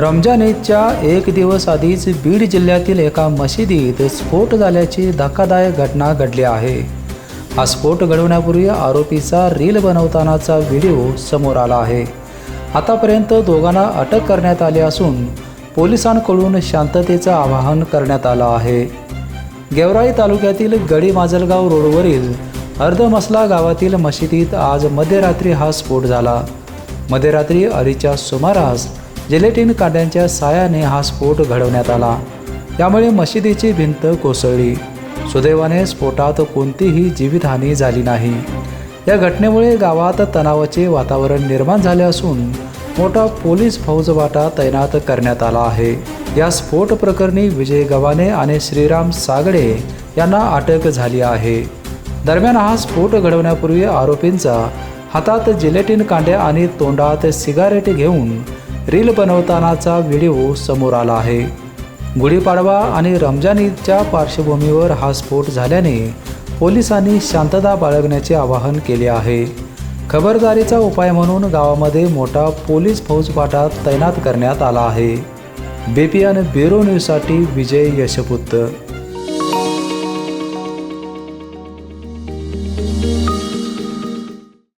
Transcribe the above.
रमजान ईदच्या एक दिवस आधीच बीड जिल्ह्यातील एका मशिदीत स्फोट झाल्याची धक्कादायक घटना घडली आहे. हा स्फोट घडवण्यापूर्वी आरोपीचा रील बनवतानाचा व्हिडिओ समोर आला आहे. आतापर्यंत दोघांना अटक करण्यात आली असून पोलिसांकडून शांततेचं आवाहन करण्यात आलं आहे. गेवराई तालुक्यातील गडी माजलगाव रोडवरील अर्धमसला गावातील मशिदीत आज मध्यरात्री हा स्फोट झाला. मध्यरात्री अडीच्या सुमारास जेलेटिन कांड्यांच्या सायाने हा स्फोट घडवण्यात आला. त्यामुळे मशिदीची भिंत कोसळली. सुदैवाने स्फोटात कोणतीही जीवितहानी झाली नाही. या घटनेमुळे गावात तणावाचे वातावरण निर्माण झाले असून मोठा पोलीस फौजवाटा तैनात करण्यात आला आहे. या स्फोट प्रकरणी विजय गव्हाणे आणि श्रीराम सागडे यांना अटक झाली आहे. दरम्यान हा स्फोट घडवण्यापूर्वी आरोपींचा हातात जिलेटिन कांड्या आणि तोंडात सिगारेट घेऊन रील बनवतानाचा व्हिडिओ समोर आला आहे. गुढीपाडवा आणि रमजान ईदच्या पार्श्वभूमीवर हा स्फोट झाल्याने पोलिसांनी शांतता बाळगण्याचे आवाहन केले आहे. खबरदारीचा उपाय म्हणून गावामध्ये मोठा पोलीस फौजफाटा तैनात करण्यात आला आहे. बेपियन ब्युरो न्यूजसाठी विजय यशपुत्र